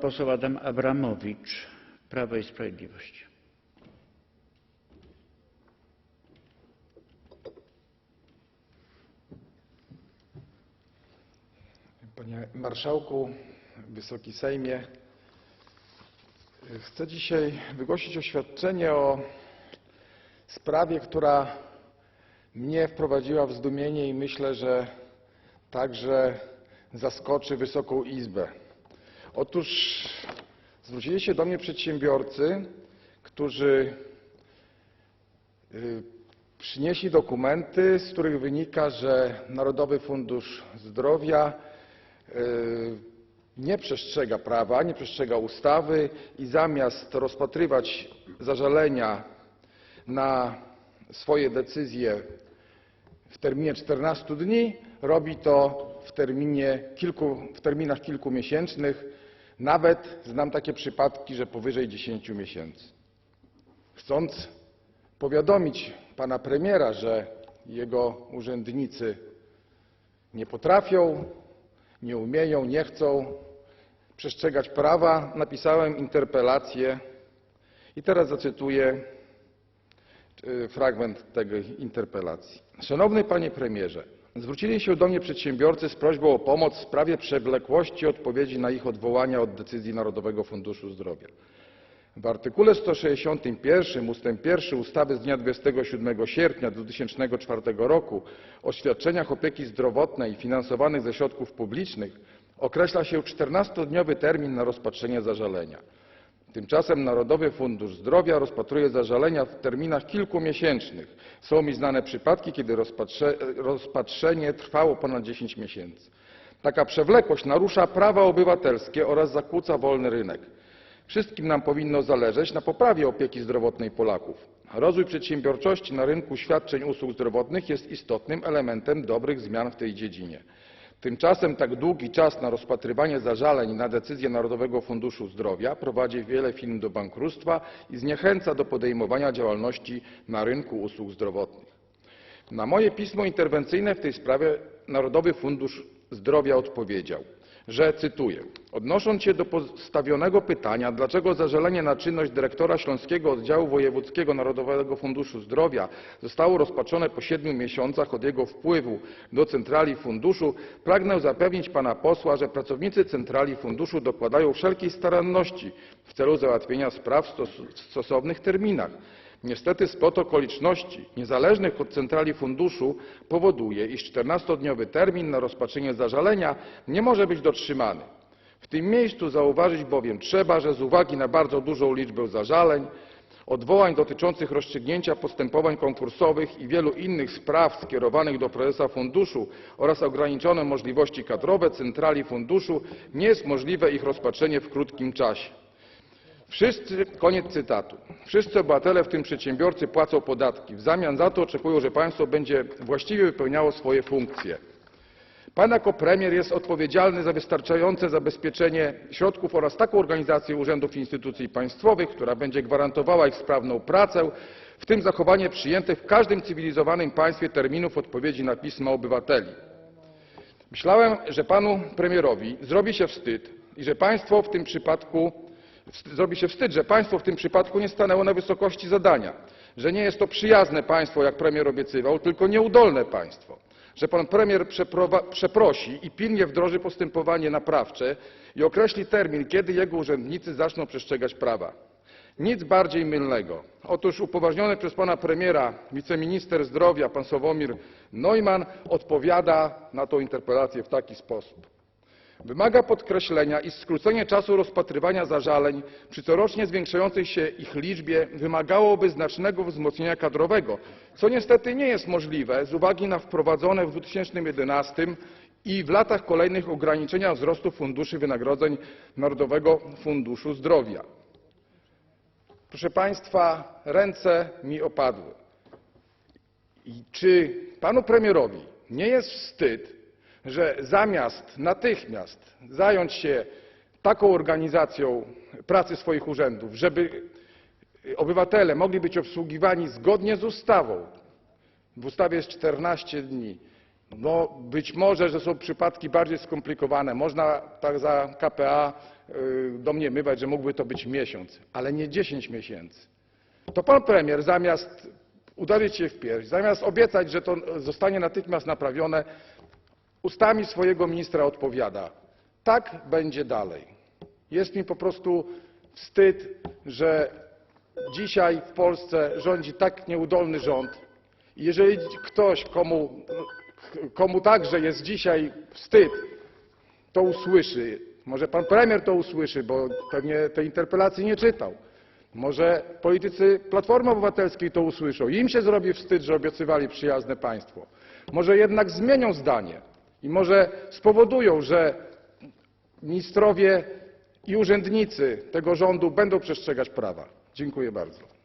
Poseł Adam Abramowicz, Prawo i Sprawiedliwość. Panie Marszałku, Wysoki Sejmie, chcę dzisiaj wygłosić oświadczenie o sprawie, która mnie wprowadziła w zdumienie i myślę, że także zaskoczy Wysoką Izbę. Otóż zwrócili się do mnie przedsiębiorcy, którzy y, przynieśli dokumenty, z których wynika, że Narodowy Fundusz Zdrowia y, nie przestrzega prawa, nie przestrzega ustawy i zamiast rozpatrywać zażalenia na swoje decyzje w terminie 14 dni, robi to w, terminach kilkumiesięcznych. Nawet znam takie przypadki, że powyżej 10 miesięcy. Chcąc powiadomić pana premiera, że jego urzędnicy nie potrafią, nie umieją, nie chcą przestrzegać prawa, napisałem interpelację i teraz zacytuję y, fragment tej interpelacji. Szanowny panie premierze, zwrócili się do mnie przedsiębiorcy z prośbą o pomoc w sprawie przewlekłości odpowiedzi na ich odwołania od decyzji Narodowego Funduszu Zdrowia. W artykule 161 ust. 1 ustawy z dnia 27 sierpnia 2004 roku o świadczeniach opieki zdrowotnej finansowanych ze środków publicznych określa się 14-dniowy termin na rozpatrzenie zażalenia. Tymczasem Narodowy Fundusz Zdrowia rozpatruje zażalenia w terminach kilkumiesięcznych. Są mi znane przypadki, kiedy rozpatrze, rozpatrzenie trwało ponad 10 miesięcy. Taka przewlekłość narusza prawa obywatelskie oraz zakłóca wolny rynek. Wszystkim nam powinno zależeć na poprawie opieki zdrowotnej Polaków. Rozwój przedsiębiorczości na rynku świadczeń usług zdrowotnych jest istotnym elementem dobrych zmian w tej dziedzinie. Tymczasem tak długi czas na rozpatrywanie zażaleń na decyzje Narodowego Funduszu Zdrowia prowadzi wiele firm do bankructwa i zniechęca do podejmowania działalności na rynku usług zdrowotnych. Na moje pismo interwencyjne w tej sprawie Narodowy Fundusz Zdrowia odpowiedział, że cytuję: Odnosząc się do postawionego pytania, dlaczego zażalenie na czynność dyrektora Śląskiego Oddziału Wojewódzkiego Narodowego Funduszu Zdrowia zostało rozpatrzone po siedmiu miesiącach od jego wpływu do centrali funduszu, pragnę zapewnić pana posła, że pracownicy centrali funduszu dokładają wszelkiej staranności w celu załatwienia spraw w stos- w stosownych terminach. Niestety splot okoliczności niezależnych od centrali funduszu powoduje, iż 14-dniowy termin na rozpatrzenie zażalenia nie może być dotrzymany. W tym miejscu zauważyć bowiem trzeba, że z uwagi na bardzo dużą liczbę zażaleń, odwołań dotyczących rozstrzygnięcia postępowań konkursowych i wielu innych spraw skierowanych do prezesa funduszu oraz ograniczone możliwości kadrowe centrali funduszu nie jest możliwe ich rozpatrzenie w krótkim czasie. Wszyscy, koniec cytatu. Wszyscy obywatele, w tym przedsiębiorcy, płacą podatki. W zamian za to oczekują, że państwo będzie właściwie wypełniało swoje funkcje. Pan jako premier jest odpowiedzialny za wystarczające zabezpieczenie środków oraz taką organizację urzędów i instytucji państwowych, która będzie gwarantowała ich sprawną pracę, w tym zachowanie przyjętych w każdym cywilizowanym państwie terminów odpowiedzi na pisma obywateli. Myślałem, że panu premierowi zrobi się wstyd i że państwo w tym przypadku zrobi się wstyd, że państwo w tym przypadku nie stanęło na wysokości zadania, że nie jest to przyjazne państwo, jak premier obiecywał, tylko nieudolne państwo, że pan premier przeprosi i pilnie wdroży postępowanie naprawcze i określi termin, kiedy jego urzędnicy zaczną przestrzegać prawa. Nic bardziej mylnego. Otóż upoważniony przez pana premiera wiceminister zdrowia pan Sławomir Neumann odpowiada na tę interpelację w taki sposób. Wymaga podkreślenia, iż skrócenie czasu rozpatrywania zażaleń przy corocznie zwiększającej się ich liczbie wymagałoby znacznego wzmocnienia kadrowego, co niestety nie jest możliwe z uwagi na wprowadzone w 2011 i w latach kolejnych ograniczenia wzrostu funduszy wynagrodzeń Narodowego Funduszu Zdrowia. Proszę Państwa, ręce mi opadły. Czy panu premierowi nie jest wstyd, że zamiast natychmiast zająć się taką organizacją pracy swoich urzędów, żeby obywatele mogli być obsługiwani zgodnie z ustawą, w ustawie jest 14 dni, No, być może, że są przypadki bardziej skomplikowane. Można tak za KPA y, domniemywać, że mógłby to być miesiąc, ale nie 10 miesięcy. To pan premier zamiast uderzyć się w pierś, zamiast obiecać, że to zostanie natychmiast naprawione, ustami swojego ministra odpowiada, tak będzie dalej. Jest mi po prostu wstyd, że dzisiaj w Polsce rządzi tak nieudolny rząd. I Jeżeli ktoś, komu, także jest dzisiaj wstyd, to usłyszy. Może pan premier to usłyszy, bo pewnie tej interpelacji nie czytał. Może politycy Platformy Obywatelskiej to usłyszą. Im się zrobi wstyd, że obiecywali przyjazne państwo. Może jednak zmienią zdanie i może spowodują, że ministrowie i urzędnicy tego rządu będą przestrzegać prawa. Dziękuję bardzo.